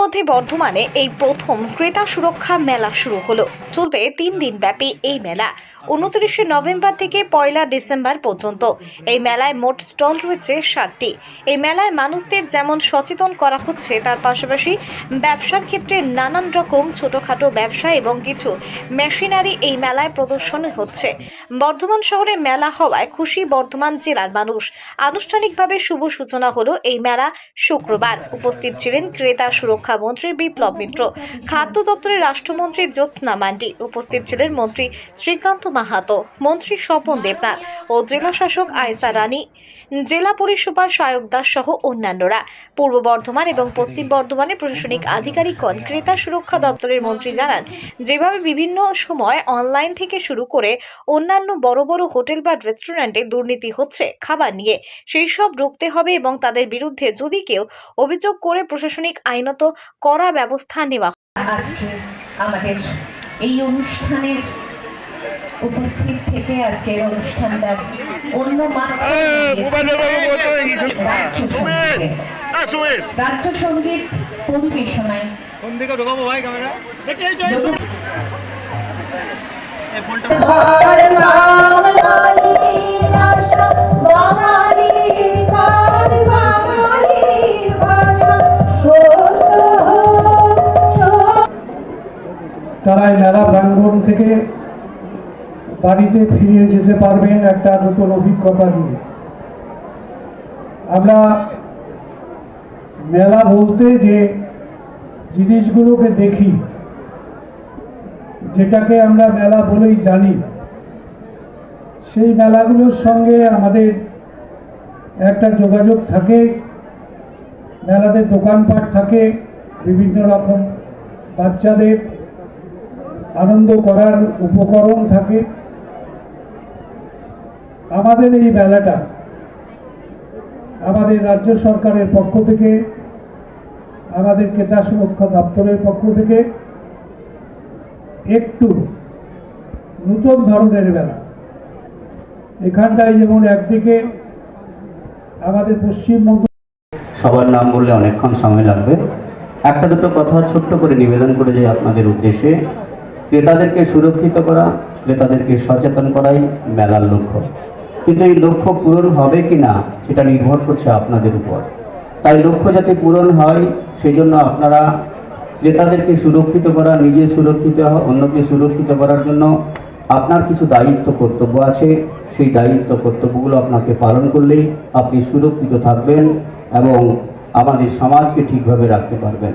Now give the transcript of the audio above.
মধ্যে বর্ধমানে এই প্রথম ক্রেতা সুরক্ষা মেলা শুরু হলো। চলবে তিন দিন ব্যাপী এই মেলা, উনত্রিশে নভেম্বর থেকে পয়লা ডিসেম্বর পর্যন্ত। এই মেলায় মোট স্টল রয়েছে সাতটি। এই মেলায় মানুষদের যেমন সচেতন করা হচ্ছে, তার পাশাপাশি ব্যবসার ক্ষেত্রে নানান রকম ছোটখাটো ব্যবসা এবং কিছু মেশিনারি এই মেলায় প্রদর্শন হচ্ছে। বর্ধমান শহরে মেলা হওয়ায় খুশি বর্ধমান জেলার মানুষ। আনুষ্ঠানিকভাবে শুভ সূচনা হলো এই মেলা শুক্রবার। উপস্থিত ছিলেন ক্রেতা সুরক্ষা মন্ত্রী বিপ্লব মিত্র। খাদ্য দপ্তরের রাষ্ট্রমন্ত্রী জ্যোৎস্না মান্ডি। উপস্থিত ছিলেন মন্ত্রী শ্রীকান্ত মাহাতো, মন্ত্রী স্বপন দেবনাথ ও জেলা শাসক আয়সা রানী। জেলা পুলিশ সুপার সায়ক দাস সহ অন্যান্যরা। পূর্ব বর্ধমান এবং পশ্চিম বর্ধমানের প্রশাসনিক আধিকারিকগণ ক্রেতা সুরক্ষা দপ্তরের মন্ত্রী জানান, যেভাবে বিভিন্ন সময় অনলাইন থেকে শুরু করে অন্যান্য বড় বড় হোটেল বা রেস্টুরেন্টে দুর্নীতি হচ্ছে খাবার নিয়ে, সেই সব রুখতে হবে এবং তাদের বিরুদ্ধে যদি কেউ অভিযোগ করে প্রশাসনিক আইনত কড়া ব্যবস্থা নেওয়া আজকে আমাদের এই অনুষ্ঠানের উপস্থিত থেকে আজকের অনুষ্ঠানটা অন্য রাজ্য সংগীত। পরিবেশনায় কোন ভাই ক্যামেরা? তারা এই মেলা প্রাঙ্গণ থেকে বাড়িতে ফিরে যেতে পারবেন একটা নতুন অভিজ্ঞতা নিয়ে। আমরা মেলা বলতে যে জিনিসগুলোকে দেখি, যেটাকে আমরা মেলা বলেই জানি, সেই মেলাগুলোর সঙ্গে আমাদের একটা যোগাযোগ থাকে, মেলাতে দোকানপাট থাকে, বিভিন্ন রকম বাচ্চাদের আনন্দ করার উপকরণ থাকে। আমাদের এই মেলাটা আমাদের রাজ্য সরকারের পক্ষ থেকে আমাদের ক্রেতা সুরক্ষা দপ্তরের পক্ষ থেকে একটু নতুন ধরনের মেলা এখানটায় যেমন একদিকে আমাদের পশ্চিমবঙ্গ সবার নাম বললে অনেকক্ষণ সময় লাগবে। একটা দুটো কথা ছোট্ট করে নিবেদন করে যাই আপনাদের উদ্দেশ্যে। ক্রেতাদেরকে সুরক্ষিত করা, ক্রেতাদেরকে সচেতন করাই মেলার লক্ষ্য। কিন্তু এই লক্ষ্য পূরণ হবে কি না সেটা নির্ভর করছে আপনাদের উপর। তাই লক্ষ্য যাতে পূরণ হয় সেই জন্য আপনারা ক্রেতাদেরকে সুরক্ষিত করা, নিজে সুরক্ষিত, অন্যকে সুরক্ষিত করার জন্য আপনার কিছু দায়িত্ব, কর্তব্য আছে। সেই দায়িত্ব, কর্তব্যগুলো আপনাকে পালন করলেই আপনি সুরক্ষিত থাকবেন এবং আমাদের সমাজকে ঠিকভাবে রাখতে পারবেন।